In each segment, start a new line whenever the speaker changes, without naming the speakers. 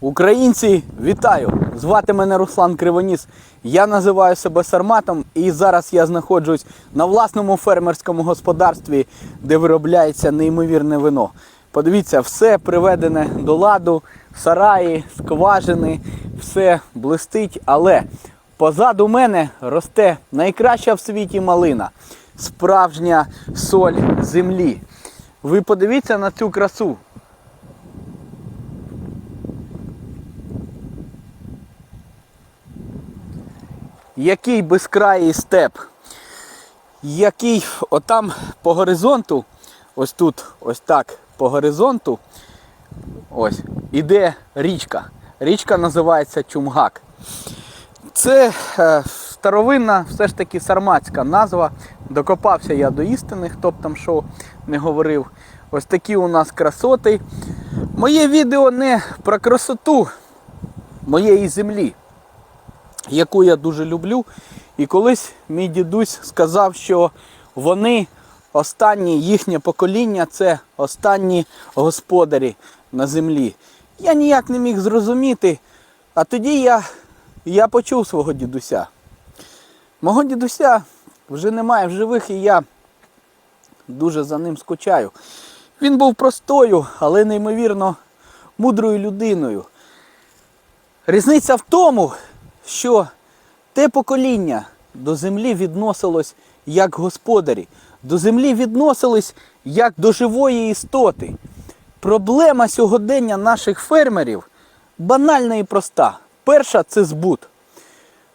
Українці, вітаю! Звати мене Руслан Кривоніс. Я називаю себе Сарматом і зараз я знаходжусь на власному фермерському господарстві, де виробляється неймовірне вино. Подивіться, все приведене до ладу, сараї, скважини, все блистить, але позаду мене росте найкраща в світі малина, справжня соль землі. Ви подивіться на цю красу. Який безкраїй степ, який отам по горизонту, ось тут, ось так, по горизонту, ось, іде річка. Річка називається Чумгак. Це е, старовинна, все ж таки сарматська назва. Докопався я до істини, хто б там що не говорив. Ось такі у нас красоти. Моє відео не про красоту моєї землі яку я дуже люблю. І колись мій дідусь сказав, що вони останні їхнє покоління це останні господарі на землі. Я ніяк не міг зрозуміти. А тоді я, я почув свого дідуся. Мого дідуся вже немає в живих, і я дуже за ним скучаю. Він був простою, але неймовірно мудрою людиною. Різниця в тому, що те покоління до землі відносилось як господарі, до землі відносились як до живої істоти. Проблема сьогодення наших фермерів банальна і проста. Перша це збут.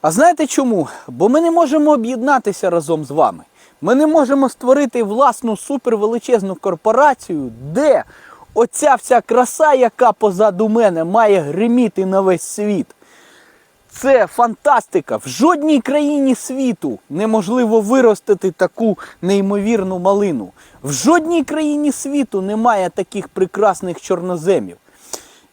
А знаєте чому? Бо ми не можемо об'єднатися разом з вами. Ми не можемо створити власну супервеличезну корпорацію, де оця вся краса, яка позаду мене, має гриміти на весь світ. Це фантастика. В жодній країні світу неможливо виростити таку неймовірну малину. В жодній країні світу немає таких прекрасних чорноземів.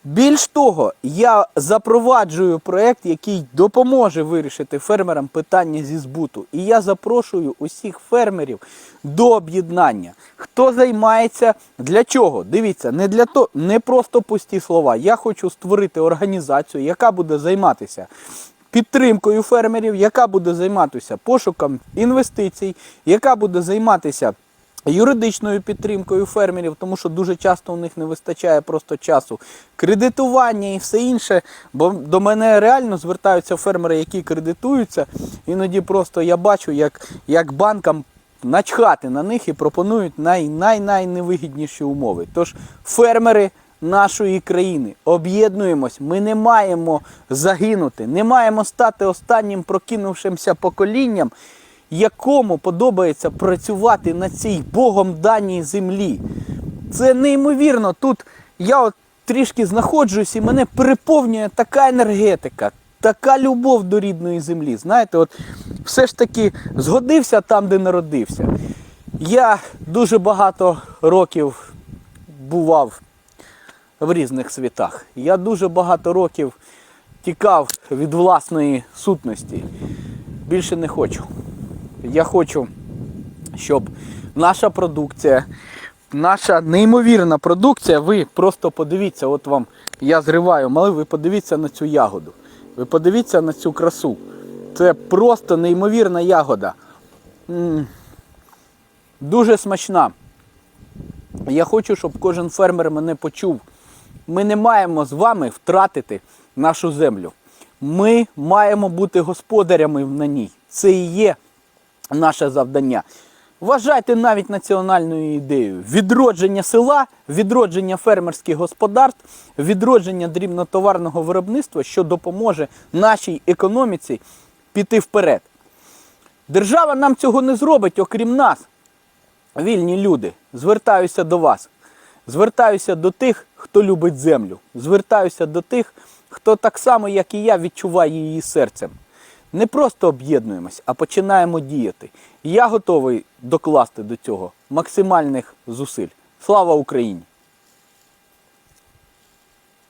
Більш того, я запроваджую проект, який допоможе вирішити фермерам питання зі збуту. І я запрошую усіх фермерів до об'єднання. Хто займається для чого? Дивіться, не для того, не просто пусті слова. Я хочу створити організацію, яка буде займатися підтримкою фермерів, яка буде займатися пошуком інвестицій, яка буде займатися юридичною підтримкою фермерів, тому що дуже часто у них не вистачає просто часу кредитування і все інше. Бо до мене реально звертаються фермери, які кредитуються. Іноді просто я бачу, як, як банкам начхати на них і пропонують най, най, найневигідніші умови. Тож фермери нашої країни об'єднуємось. Ми не маємо загинути, не маємо стати останнім прокинувшимся поколінням, якому подобається працювати на цій Богом даній землі. Це неймовірно. Тут я от трішки знаходжусь і мене переповнює така енергетика, така любов до рідної землі. Знаєте, от все ж таки згодився там, де народився. Я дуже багато років бував в різних світах. Я дуже багато років тікав від власної сутності. Більше не хочу. Я хочу, щоб наша продукція, наша неймовірна продукція, ви просто подивіться, от вам я зриваю мали, ви подивіться на цю ягоду. Ви подивіться на цю красу. Це просто неймовірна ягода. Дуже смачна. Я хочу, щоб кожен фермер мене почув. Ми не маємо з вами втратити нашу землю. Ми маємо бути господарями на ній. Це і є наше завдання. Вважайте навіть національною ідеєю відродження села, відродження фермерських господарств, відродження дрібнотоварного виробництва, що допоможе нашій економіці піти вперед. Держава нам цього не зробить, окрім нас. Вільні люди, звертаюся до вас. Звертаюся до тих, хто любить землю. Звертаюся до тих, хто так само, як і я, відчуває її серцем. Не просто об'єднуємось, а починаємо діяти. І Я готовий докласти до цього максимальних зусиль. Слава Україні!